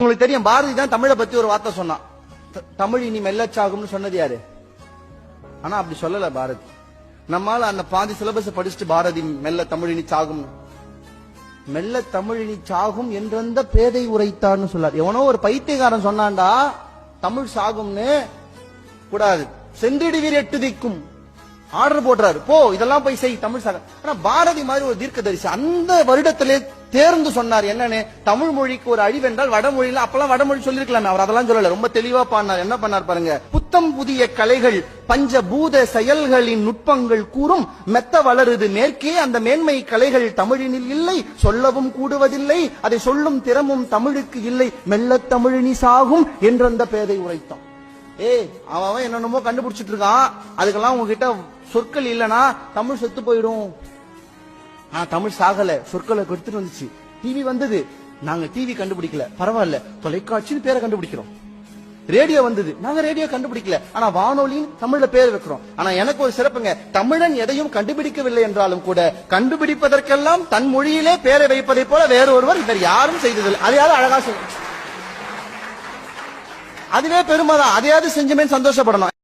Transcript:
உங்களுக்கு தெரியும் பாரதி தான் தமிழை பத்தி ஒரு வார்த்தை சொன்னான். த- தமிழ் இனி மெல்லச்சாகும்னு சொன்னது யாரு? ஆனா அப்படி சொல்லல பாரதி. நம்மால அந்த பாதி சிலபஸ் படிச்சுட்டு பாரதி மெல்ல தமிழ் இனி சாகும் மெல்ல தமிழ் இனி சாகும் என்றந்த பேதை உரைத்தான்னு சொல்லார். எவனோ ஒரு பைத்தியக்காரன் சொன்னான்டா தமிழ் சாகும்னு கூடாது. சென்றிடுவீர் எட்டு திக்கும் ஆர்டர் போடுறாரு. போ இதெல்லாம் போய் செய் தமிழ் சாக. ஆனா பாரதி மாதிரி ஒரு தீர்க்க தரிசி அந்த வருடத்திலே தேர்ந்து சொன்னார் என்னன்னு? தமிழ் மொழிக்கு ஒரு அழிவென்றால் வடமொழியில அப்பெல்லாம் வடமொழி சொல்லிருக்கலாமே அவர் அதெல்லாம் சொல்லல. ரொம்ப தெளிவா பாடினார். என்ன பண்ணார் பாருங்க? புத்தம் புதிய கலைகள் பஞ்ச பூத செயல்களின் நுட்பங்கள் கூறும் மெத்த வளருது மேற்கே அந்த மேன்மை கலைகள் தமிழினில் இல்லை சொல்லவும் கூடுவதில்லை அதை சொல்லும் திறமும் தமிழுக்கு இல்லை மெல்ல தமிழினி சாகும் என்றந்த பேதை உரைத்தான். ஏய் அவன் என்னென்னமோ கண்டுபிடிச்சிட்டு இருக்கான். அதுக்கெல்லாம் உங்ககிட்ட சொற்கள் இல்லனா தமிழ் செத்து போயிடும். ஆனா தமிழ் சாகல சொற்களை எடுத்துட்டு வந்துச்சு. டிவி வந்தது. நாங்க டிவி கண்டுபிடிக்கல. பரவாயில்ல தொலைக்காட்சின்னு பேரை கண்டுபிடிக்கிறோம். ரேடியோ வந்தது. நாங்க ரேடியோ கண்டுபிடிக்கல. ஆனா வானொலின்னு தமிழ்ல பேர் வைக்கிறோம். ஆனா எனக்கு ஒரு சிறப்புங்க தமிழன் எதையும் கண்டுபிடிக்கவில்லை என்றாலும் கூட கண்டுபிடிப்பதற்கெல்லாம் தன் மொழியிலே பேரை வைப்பதை போல வேற ஒருவர் இவர் யாரும் செய்ததில்லை. அதையாவது அழகா சொல்லு அதுவே பெருமைதான். அதையாவது செஞ்சுமே சந்தோஷப்படணும்.